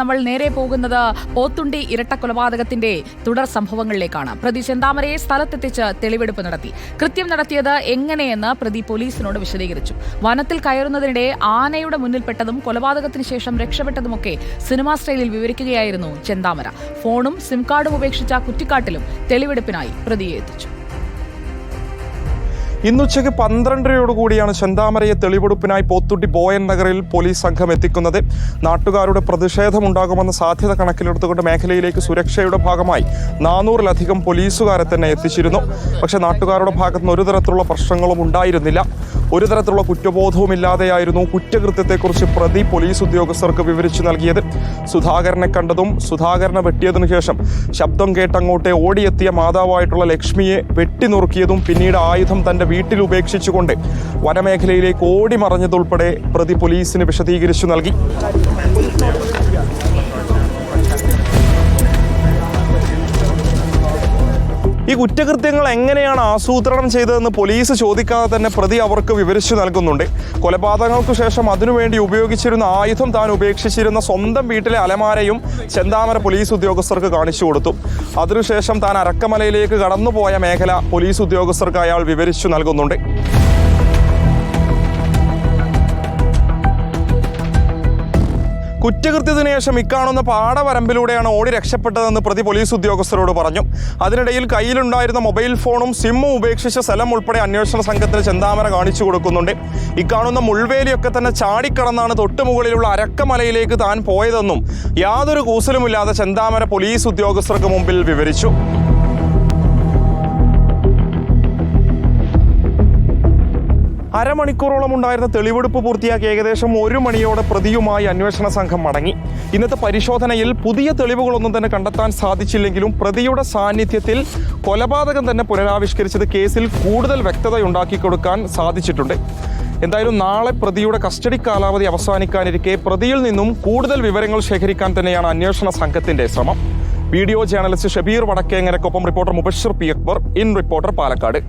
നമ്മൾ നേരെ പോകുന്നത് പോത്തുണ്ടി ഇരട്ട കൊലപാതകത്തിന്റെ തുടർ സംഭവങ്ങളിലേക്കാണ്. പ്രതി ചെന്താമരയെ സ്ഥലത്തെത്തിച്ച് തെളിവെടുപ്പ് നടത്തി. കൃത്യം നടത്തിയത് എങ്ങനെയെന്ന് പ്രതി പോലീസിനോട് വിശദീകരിച്ചു. വനത്തിൽ കയറുന്നതിനിടെ ആനയുടെ മുന്നിൽപ്പെട്ടതും കൊലപാതകത്തിന് ശേഷം രക്ഷപ്പെട്ടതുമൊക്കെ സിനിമാ സ്റ്റൈലിൽ വിവരിക്കുകയായിരുന്നു ചെന്താമര. ഫോണും സിം കാർഡും ഉപേക്ഷിച്ച കുറ്റിക്കാട്ടിലും തെളിവെടുപ്പിനായി പ്രതിയെ എത്തിച്ചു. ഇന്നുച്ചയ്ക്ക് പന്ത്രണ്ടരയോടുകൂടിയാണ് ചെന്താമരയെ തെളിവെടുപ്പിനായി പോത്തുട്ടി ബോയൻ നഗറിൽ പോലീസ് സംഘം എത്തിക്കുന്നത്. നാട്ടുകാരുടെ പ്രതിഷേധമുണ്ടാകുമെന്ന സാധ്യത കണക്കിലെടുത്തുകൊണ്ട് മേഖലയിലേക്ക് സുരക്ഷയുടെ ഭാഗമായി നാനൂറിലധികം പോലീസുകാരെ തന്നെ എത്തിച്ചിരുന്നു. പക്ഷേ നാട്ടുകാരുടെ ഭാഗത്തുനിന്ന് ഒരു തരത്തിലുള്ള പ്രശ്നങ്ങളും ഉണ്ടായിരുന്നില്ല. ഒരു തരത്തിലുള്ള കുറ്റബോധവുമില്ലാതെയായിരുന്നു കുറ്റകൃത്യത്തെക്കുറിച്ച് പ്രതി പോലീസ് ഉദ്യോഗസ്ഥർക്ക് വിവരിച്ചു നൽകിയത്. സുധാകരനെ കണ്ടതും സുധാകരനെ വെട്ടിയതിനു ശേഷം ശബ്ദം കേട്ടങ്ങോട്ടെ ഓടിയെത്തിയ മാതാവായിട്ടുള്ള ലക്ഷ്മിയെ വെട്ടിനുറുക്കിയതും പിന്നീട് ആയുധം തന്റെ വീട്ടിൽ ഉപേക്ഷിച്ചുകൊണ്ട് വനമേഖലയിലേക്ക് ഓടി മറഞ്ഞതുൾപ്പെടെ പ്രതി പോലീസിന് വിശദീകരിച്ചു നൽകി. ഈ കുറ്റകൃത്യങ്ങൾ എങ്ങനെയാണ് ആസൂത്രണം ചെയ്തതെന്ന് പോലീസ് ചോദിക്കാതെ തന്നെ പ്രതി അവർക്ക് വിവരിച്ചു നൽകുന്നുണ്ട്. കൊലപാതകങ്ങൾക്ക് ശേഷം അതിനുവേണ്ടി ഉപയോഗിച്ചിരുന്ന ആയുധം താൻ ഉപേക്ഷിച്ചിരുന്ന സ്വന്തം വീട്ടിലെ അലമാരയും ചെന്താമര പോലീസ് ഉദ്യോഗസ്ഥർക്ക് കാണിച്ചു കൊടുത്തു. അതിനുശേഷം താൻ അരക്കമലയിലേക്ക് കടന്നുപോയ മേഖല പോലീസ് ഉദ്യോഗസ്ഥർക്ക് അയാൾ വിവരിച്ചു നൽകുന്നുണ്ട്. കുറ്റകൃത്യത്തിന് ശേഷം ഇക്കാണുന്ന പാടവരമ്പിലൂടെയാണ് ഓടി രക്ഷപ്പെട്ടതെന്ന് പ്രതി പോലീസ് ഉദ്യോഗസ്ഥരോട് പറഞ്ഞു. അതിനിടയിൽ കയ്യിലുണ്ടായിരുന്ന മൊബൈൽ ഫോണും സിമ്മും ഉപേക്ഷിച്ച സ്ഥലം ഉൾപ്പെടെ അന്വേഷണ സംഘത്തിന് ചെന്താമര കാണിച്ചു കൊടുക്കുന്നുണ്ട്. ഇക്കാണുന്ന മുൾവേലിയൊക്കെ തന്നെ ചാടിക്കടന്നാണ് തൊട്ടുമുകളിലുള്ള അരക്കമലയിലേക്ക് താൻ പോയതെന്നും യാതൊരു കൂസലുമില്ലാതെ ചെന്താമര പോലീസ് ഉദ്യോഗസ്ഥർക്ക് മുമ്പിൽ വിവരിച്ചു. അരമണിക്കൂറോളം ഉണ്ടായിരുന്ന തെളിവെടുപ്പ് പൂർത്തിയാക്കി ഏകദേശം ഒരു മണിയോടെ പ്രതിയുമായി അന്വേഷണ സംഘം മടങ്ങി. ഇന്നത്തെ പരിശോധനയിൽ പുതിയ തെളിവുകളൊന്നും തന്നെ കണ്ടെത്താൻ സാധിച്ചില്ലെങ്കിലും പ്രതിയുടെ സാന്നിധ്യത്തിൽ കൊലപാതകം തന്നെ പുനരാവിഷ്കരിച്ചത് കേസിൽ കൂടുതൽ വ്യക്തതയുണ്ടാക്കി കൊടുക്കാൻ സാധിച്ചിട്ടുണ്ട്. എന്തായാലും നാളെ പ്രതിയുടെ കസ്റ്റഡി കാലാവധി അവസാനിക്കാനിരിക്കെ പ്രതിയിൽ നിന്നും കൂടുതൽ വിവരങ്ങൾ ശേഖരിക്കാൻ തന്നെയാണ് അന്വേഷണ സംഘത്തിന്റെ ശ്രമം. Video journalist Shabeer വടക്കേങ്ങരക്കൊപ്പം reporter Mubashir P Akbar in reporter Palakkad.